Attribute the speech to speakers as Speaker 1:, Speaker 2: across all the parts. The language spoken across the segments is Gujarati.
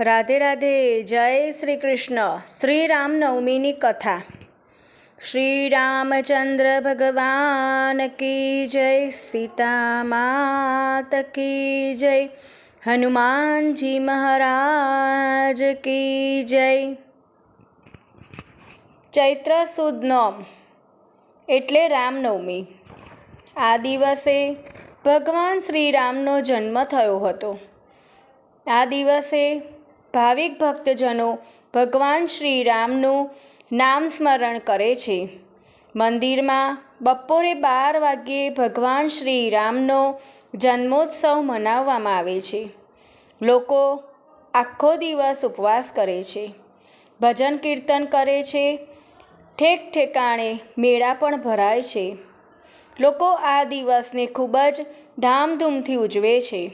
Speaker 1: રાધે રાધે, જય શ્રી કૃષ્ણ શ્રી રામનવમીની કથા. શ્રી રામચંદ્ર ભગવાન કી જય સીતા માત કી જય, હનુમાનજી મહારાજ કી જય. ચૈત્ર સુદ નોમ, એટલે રામનવમી. આ દિવસે ભગવાન શ્રી રામનો જન્મ થયો હતો. આ દિવસે ભાવિક ભક્તજનો ભગવાન શ્રી રામનું નામ સ્મરણ કરે છે. મંદિરમાં બપોરે બાર વાગ્યે ભગવાન શ્રી રામનો જન્મોત્સવ મનાવવામાં આવે છે. લોકો આખો દિવસ ઉપવાસ કરે છે. ભજન કીર્તન કરે છે. ઠેક ઠેકાણે મેળા પણ ભરાય છે. લોકો આ દિવસને ખૂબ જ ધામધૂમથી ઉજવે છે.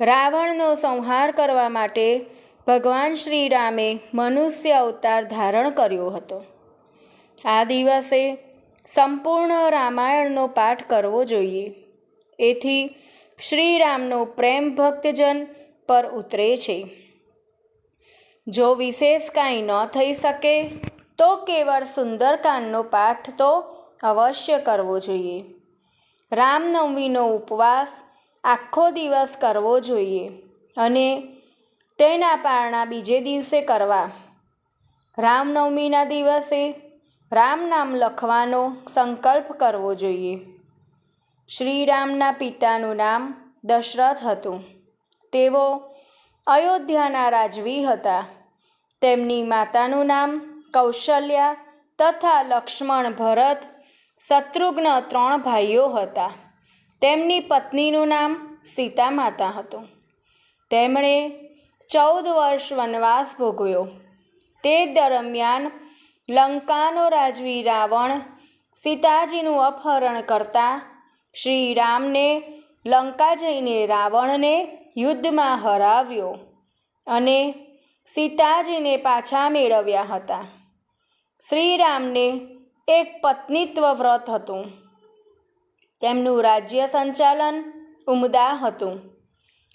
Speaker 1: રાવણનો સંહાર કરવા માટે ભગવાન શ્રી રામે મનુષ્ય અવતાર ધારણ કર્યો હતો. આ દિવસે સંપૂર્ણ રામાયણનો પાઠ કરવો જોઈએ. એથી શ્રીરામનો પ્રેમ ભક્તજન પર ઉતરે છે. જો વિશેષ કાંઈ ન થઈ શકે, તો કેવળ સુંદરકાંડનો પાઠ તો અવશ્ય કરવો જોઈએ. રામનવમીનો ઉપવાસ આખો દિવસ કરવો જોઈએ અને તેના પારણા બીજે દિવસે કરવા. રામનવમીના દિવસે રામ નામ લખવાનો સંકલ્પ કરવો જોઈએ. શ્રીરામના પિતાનું નામ દશરથ હતું. તેઓ અયોધ્યાના રાજવી હતા. તેમની માતાનું નામ કૌશલ્યા તથા લક્ષ્મણ ભરત શત્રુઘ્ન ત્રણ ભાઈઓ હતા. તેમની પત્નીનું નામ સીતા માતા હતું. તેમણે ચૌદ વર્ષ વનવાસ ભોગવ્યો. તે દરમિયાન લંકાનો રાજવી રાવણ સીતાજીનું અપહરણ કરતા શ્રી રામને લંકા જઈને રાવણને યુદ્ધમાં હરાવ્યો અને સીતાજીને પાછા મેળવ્યા હતા. શ્રીરામને એક પત્નીત્વ વ્રત હતું. તેમનું રાજ્ય સંચાલન ઉમદા હતું.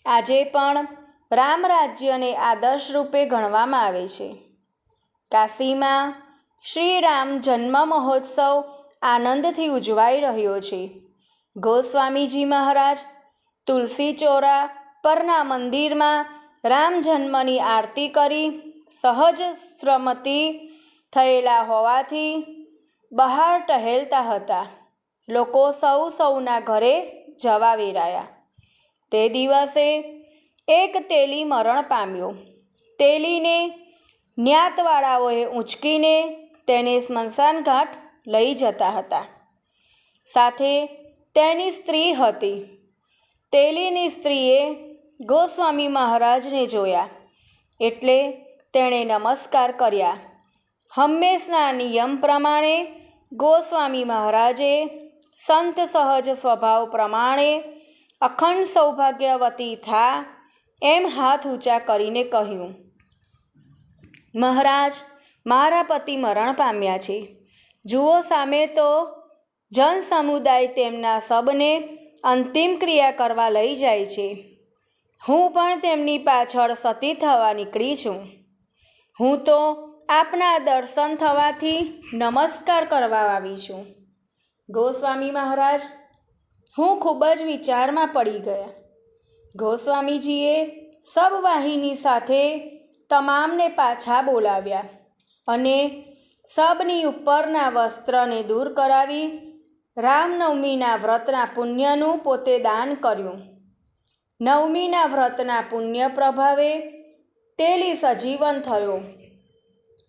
Speaker 1: આજે પણ રામ રાજ્યને આદર્શ રૂપે ગણવામાં આવે છે. કાશીમાં શ્રીરામ જન્મ મહોત્સવ આનંદથી ઉજવાઈ રહ્યો છે. ગોસ્વામીજી મહારાજ, તુલસી ચોરા પરના મંદિરમાં રામ જન્મની આરતી કરી સહજ શ્રમતી થયેલા હોવાથી બહાર ટહેલતા હતા. લોકો સૌ સૌના ઘરે જવા વેરાયા. તે દિવસે એક તેલી મરણ પામ્યો. તેલીને જ્ઞાતવાળાઓએ ઊંચકીને તેને સ્મશાન ઘાટ લઈ જતા હતા. સાથે તેની સ્ત્રી હતી. તેલીની સ્ત્રીએ ગોસ્વામી મહારાજને જોયા એટલે તેણે નમસ્કાર કર્યા. હંમેશના નિયમ પ્રમાણે ગોસ્વામી મહારાજે સંત સહજ સ્વભાવ પ્રમાણે અખંડ સૌભાગ્યવતી થા એમ હાથ ઊંચા કરીને કહ્યું, મહારાજ, મારા પતિ મરણ પામ્યા છે. જુઓ સામે તો જન સમુદાય તેમના સબને અંતિમ ક્રિયા કરવા લઈ જાય છે. હું પણ તેમની પાછળ સતી થવા નીકળી છું. હું તો આપના દર્શન થવાથી નમસ્કાર કરવા આવી છું. ગોસ્વામી મહારાજ, હું ખૂબ જ વિચારમાં પડી ગયા. ગોસ્વામીજીએ સબવાહિની સાથે તમામને પાછા બોલાવ્યા અને સબની ઉપરના વસ્ત્રને દૂર કરાવી રામનવમીના વ્રતના પુણ્યનું પોતે દાન કર્યું. નવમીના વ્રતના પુણ્ય પ્રભાવે તેલી સજીવન થયો.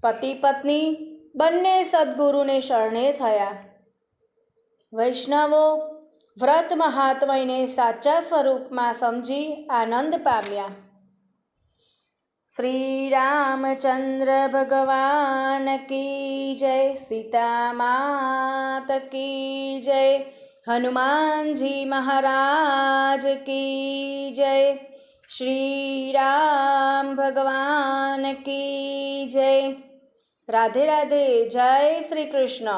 Speaker 1: પતિ પત્ની બંને સદગુરુને શરણે થયા. વૈષ્ણવો વ્રત મહાત્મયને સાચા સ્વરૂપમાં સમજી આનંદ પામ્યા. શ્રી રામચંદ્ર ભગવાન કી જય સીતા માત કી જય, હનુમાનજી મહારાજ કી જય શ્રી રામ ભગવાન કી જય. રાધે રાધે, જય શ્રી કૃષ્ણ.